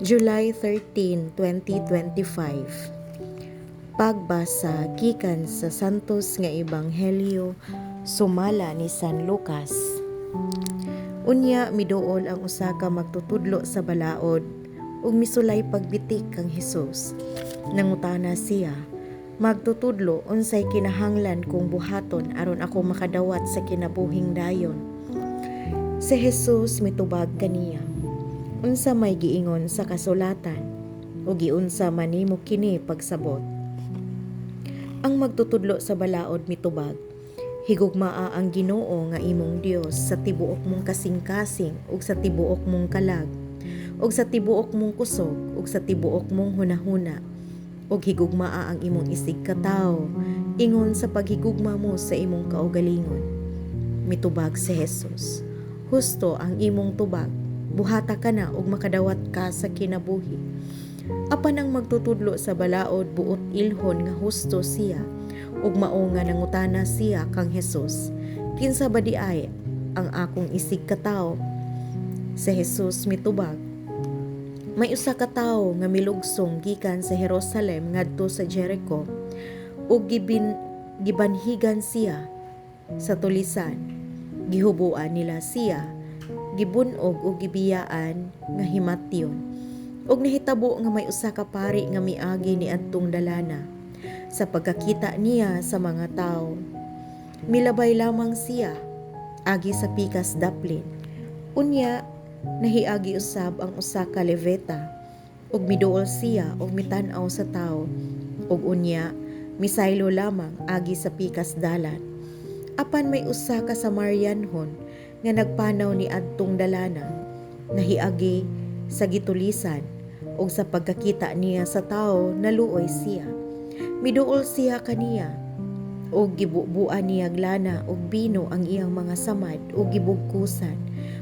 July 13, 2025 Pagbasa gikan sa Santos nga Ebanghelyo sumala ni San Lucas. Unya miduol ang usa ka magtutudlo sa balaod ug misulay pagbitik kang Hesus. Nangutana siya magtutudlo unsay kinahanglan kong buhaton aron ako makadawat sa kinabuhing dayon. Si Jesus mitubag kaniya unsa may giingon sa kasulatan? O giunsa man nimo kini pagsabot? Ang magtutudlo sa balaod mitubag higugmaa ang Ginoo nga imong Dios sa tibuok mong kasing-kasing ug sa tibuok mong kalag ug sa tibuok mong kusog ug sa tibuok mong hunahuna ug higugmaa ang imong isig katawo ingon sa paghigugma mo sa imong kaugalingon. Mitubag si Jesus. Husto ang imong tubag buhata ka na ug makadawat ka sa kinabuhi. Apan ang magtutudlo sa balaod buot ilhon nga husto siya ug mao nga nangutana siya kang Hesus. Kinsa ba di ay ang akong isig katawo si Jesus mitubag. May usa ka tawo nga milugsong gikan sa Jerusalem ngadto sa Jericho ug gibin gibanhigan siya sa tulisan. Gihubuan nila siya gibunog ug gibiyaan nga himatyon ug nahitabo nga may usa ka pari nga miagi ni adtong dalana sa pagkakita niya sa mga tawo milabay lamang siya agi sa pikas daplin. Unya nahiagi usab ang usa ka leveta ug miduol siya ug mitan-aw sa tawo ug unya misaylo lamang agi sa pikas dalan. Apan may usa ka Samarianhon nga nagpanaw ni adtong dalana nahiagi sa gitulisan ug sa pagkakita niya sa tawo naluoy siya. Miduol siya kaniya ug gibubuan niya glana ug bino ang iyang mga samad ug gibugkusan.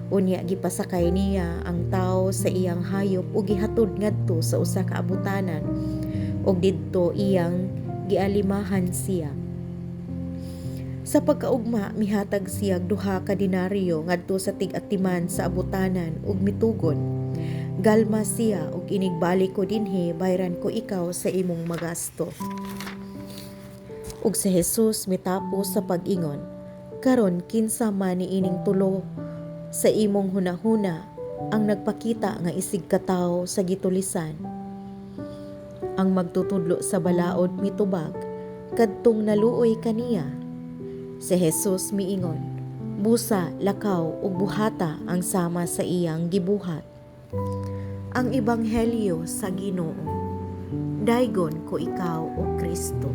Unya gipasakay niya ang tawo sa iyang hayop ug gihatod ngadto sa usa ka abutanan. Ug didto iyang gialimahan siya sa pagkaugma mihatag siya duha ka dinaryo ngadto sa tig-atiman sa abutanan ug mitugon. Galma siya ug inigbalik ko dinhi bayran ko ikaw sa imong magasto. Ug si Jesus mitapos sa pag-ingon, karon kinsa man niining tulo sa imong hunahuna ang nagpakita nga isig katawo sa gitulisan. Ang magtutudlo sa balaod mitubag kadtong naluoy kaniya Si Jesus miingon, busa, lakaw ug buhata ang sama sa iyang gibuhat. Ang ebanghelyo sa Ginoo. Daygon ko ikaw o Kristo.